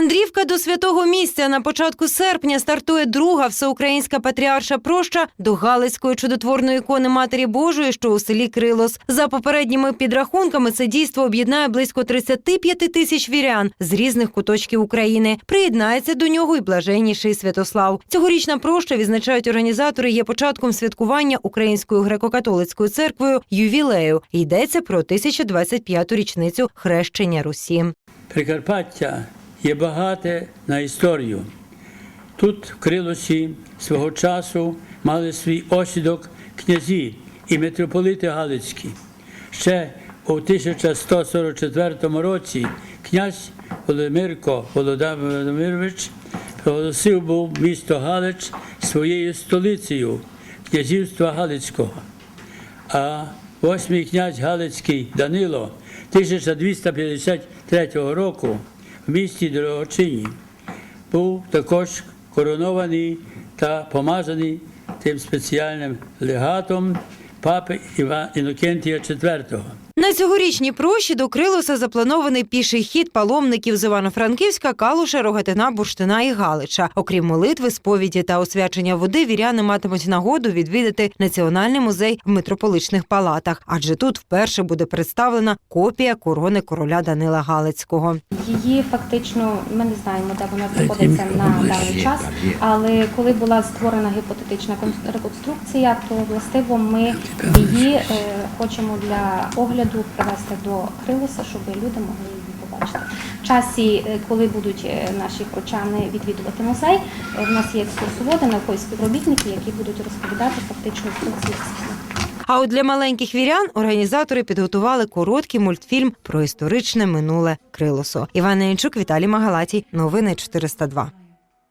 Мандрівка до святого місця на початку серпня стартує друга всеукраїнська патріарша проща до Галицької чудотворної ікони Матері Божої, що у селі Крилос. За попередніми підрахунками, це дійство об'єднає близько 35 тисяч вірян з різних куточків України. Приєднається до нього і блаженніший Святослав. Цьогорічна проща відзначають організатори. Є початком святкування Українською греко-католицькою церквою ювілею. Йдеться про 1025-ту річницю хрещення Русі. Прикарпаття є багате на історію. Тут, в Крилосі, свого часу мали свій осідок князі і митрополити Галицькі. Ще у 1144 році князь Володимирко Володимирович проголосив був місто Галич своєю столицею князівства Галицького. А восьмий князь Галицький Данило 1253 року місті Дорогочині був також коронований та помазаний тим спеціальним легатом папи Іва- Інокентія IV. На цьогорічній прощі до Крилоса запланований піший хід паломників з Івано-Франківська, Калуша, Рогатина, Бурштина і Галича. Окрім молитви, сповіді та освячення води, віряни матимуть нагоду відвідати Національний музей в митрополичних палатах, адже тут вперше буде представлена копія корони короля Данила Галицького. Її фактично ми не знаємо, де вона знаходиться на даний час. Але коли була створена гіпотетична кон- реконструкція, то властиво ми її е, хочемо для огляду привести до Крилоса, щоб люди могли її побачити. В часі, е, коли будуть е, наші прочани відвідувати музей, е, в нас є екскурсоводи, наукові співробітники, які будуть розповідати фактично про ці всі. А от для маленьких вірян організатори підготували короткий мультфільм про історичне минуле Крилосу. Іван Янчук, Віталій Магалатій. Новини 402.